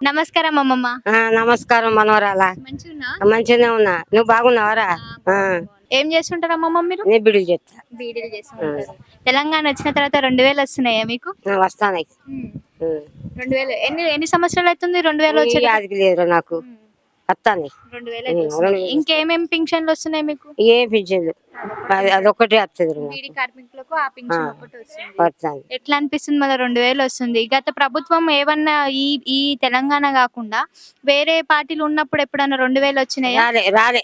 నమస్కారం అమ్మమ్మ. నమస్కారం మనవరాల. మంచిగా ఉన్నా. నువ్వు బాగున్నావారా? ఏం చేస్తుంటారు అమ్మమ్మ మీరు? నీ బిడ్డలు చెప్తా బీడీలు చేస్తుంటారు. తెలంగాణ వచ్చిన తర్వాత రెండు వేలు వస్తున్నాయా మీకు? నేను వస్తాను రెండు వేలు. ఎన్ని ఎన్ని సంవత్సరాలు అవుతుంది రెండు వేలు వచ్చి లేదు నాకు. వస్తాను రెండు వేలు అయితే వస్తున్నాయి. ఇంకేమేం పింఛన్లు వస్తున్నాయి మీకు? ఏ పింఛన్లు? అది అదొక్కటే వస్తుంది నాకు. బీడీ కార్మికులకు ఆ పింఛన్ ఒకటి వస్తుంది. ఎట్లా అనిపిస్తుంది మళ్ళీ రెండు వేలు వస్తుంది? గత ప్రభుత్వం ఏమన్నా ఈ ఈ తెలంగాణ కాకుండా వేరే పార్టీలు ఉన్నప్పుడు ఎప్పుడన్నా రెండు వేలు వచ్చినాయా? రాలే రాలే.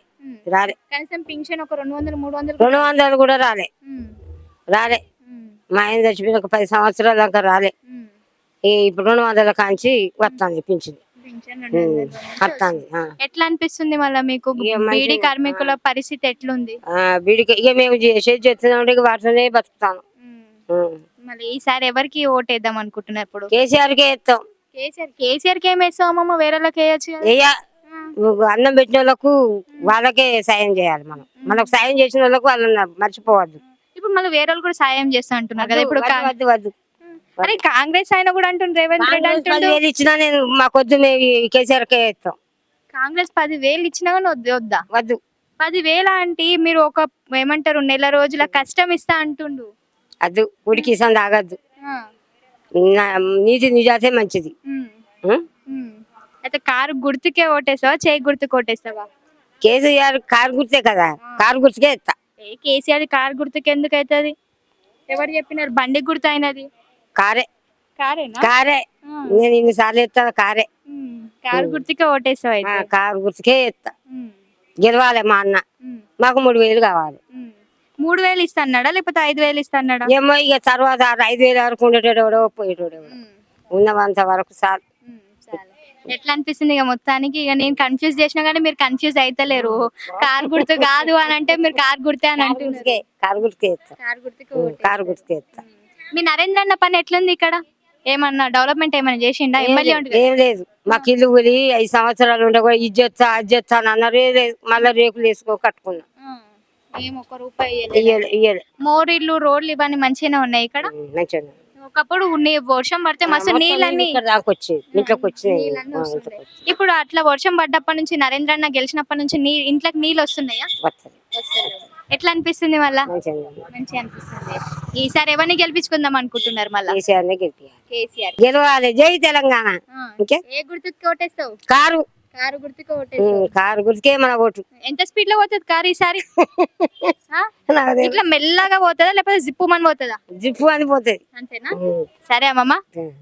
రాలే. కనీసం పింఛన్ ఒక రెండు వందలు మూడు వందలు రెండు వందలు కూడా రాలే. రాలే. మా ఆయన చచ్చిపోయిన ఒక పది సంవత్సరాల దాకా రాలే. ఇప్పుడు రెండు వందల కాంచి వస్తాను పింఛన్. ఎట్లా అనిపిస్తుంది మళ్ళీ మీకు బీడీ కార్మికుల పరిస్థితి ఎట్లుంది? ఇక మేము చేసేది చేస్తున్నాం ఇక వాటితోనే బతుకుతాను. మళ్ళీ ఈసారి ఎవరికి ఓటేద్దాం అనుకుంటున్నారు ఇప్పుడు? కేసీఆర్కే ఇస్తాం కేసీఆర్ కేసీఆర్కి ఏం వేస్తావు అమ్మమ్మ? వేరే వాళ్ళకి వేయచ్చు అన్నం పెట్టిన వాళ్ళకు వాళ్ళకే సాయం చేయాలి మనం. మనకు సాయం చేసిన వాళ్ళకు వాళ్ళని మర్చిపోవద్దు. ఇప్పుడు మళ్ళీ వేరే వాళ్ళు కూడా సాయం చేస్తా అంటున్నారు కదా. ఇప్పుడు కా- వద్దు వద్దు. అరే కాంగ్రెస్ ఆయన కూడా అంటుండ్రు రేవంత్ రెడ్డి అంటుండు. పదివేలు ఇచ్చినా నేను మాకొద్దు మేము ఈ కేసీఆర్కే ఇస్తాం కాంగ్రెస్ పది వేలు ఇచ్చినా కానీ వద్దు వద్దా? వద్దు. పది వేల అంటే మీరు ఒక ఏమంటారు నెల రోజుల కష్టం ఇస్తా అంటుండు. వద్దు ఉడికి ఇసం తాగద్దు. ఆ. నా- నీతి నిజాతే మంచిది. ఉమ్. ఉం? ఉమ్. అయితే కారు గుర్తుకే ఓటేస్తావా చేయి గుర్తుకు ఓటేస్తావా? కేసీఆర్ కారు గుర్తే కదా కారు గుర్తుకే ఇస్తా. ఏ కేసీఆర్ కారు గుర్తుకు ఎందుకు అవుతుంది? ఎవరు చెప్పినారు? బండి గుర్తు అయినది. కారే. కారేనా? కారే. నేను ఇన్నిసార్లు ఇస్తా కారే. కారు గుర్తుకే అయితే? కారు గుర్తుకే ఉమ్. గెలవాలి మా అన్న. మాకు మూడు వేలు కావాలి. మూడు వేలు ఇస్తా అన్నాడా లేకపోతే ఐదు వేలు ఇస్తా అన్నాడా ఏమో ఇక తర్వాత ఐదు వేల వరకు ఉండేటోడో పోయేటోడో. ఉన్నవంత వరకు చాలు. చాలు. ఎట్లా అనిపిస్తుంది ఇక మొత్తానికి? ఇక నేను కన్ఫ్యూజ్ చేసినా కానీ మీరు కన్ఫ్యూజ్ అయితలేరు. కార్ గుర్తు కాదు అని అంటే మీరు కార్ గుర్తే అని గుర్తుకే కారు గుర్తుకే కార్ గుర్తుకు కారు గుర్తుకే మీ నరేంద్ర అన్న పని ఎట్లుంది ఇక్కడ? ఏమన్నా డెవలప్మెంట్ ఏమైనా చేసిండా? ఎమ్మెల్యే ఉంటుంది ఏం లేదు. మాకు ఇల్లు కూలి ఐదు సంవత్సరాలు ఉండే కూడా ఇది చేస్తా అది చేస్తా అని అన్నారు. ఏ మళ్ళీ రేకులు వేసుకో కట్టుకున్నా. ఏం ఒక్క రూపాయి ఇయ్యలే ఇయ్యలే. మోరీలు రోడ్లు ఇవన్నీ మంచిగానే ఉన్నాయి ఇక్కడ? ఉం, మంచిగా ఉంది. ఒకప్పుడు వర్షం పడితే మస్తు మొత్తం నీళ్ళన్నీ. ఇక్కడ దాకా వచ్చేది. ఇంట్లోకి వచ్చినాయి. నీళ్ళన్నీ ఆ, వస్తుంటాయి. ఇంట్లోకి ఇప్పుడు అట్లా వర్షం పడ్డప్పటి నుంచి నరేంద్ర అన్న గెలిచినప్పటి నుంచి నీ ఇంట్లోకి నీళ్ళు వస్తున్నాయా? వస్తుంది ఎట్లా అనిపిస్తుంది మళ్ళా. మంచిగా అనిపిస్తుంది. ఈసారి ఎవరిని గెలిపించుకుందాం అనుకుంటున్నారు మళ్ళా? కేసీఆర్ గెలవాలి. జై తెలంగాణ. ఏ గుర్తుకి ఓటేస్తావు? కారు. కారు గుర్తుకి ఓటేస్తావు. కారు గుర్తుకే మన ఓటు. ఎంత స్పీడ్లో పోతుంది కారు ఈసారి. ఇట్లా మెల్లగా పోతుందా లేకపోతే జిప్పు మని పోతుందా? జిప్పు అని పోతుంది. అంతేనా? సరే అమ్మమ్మ.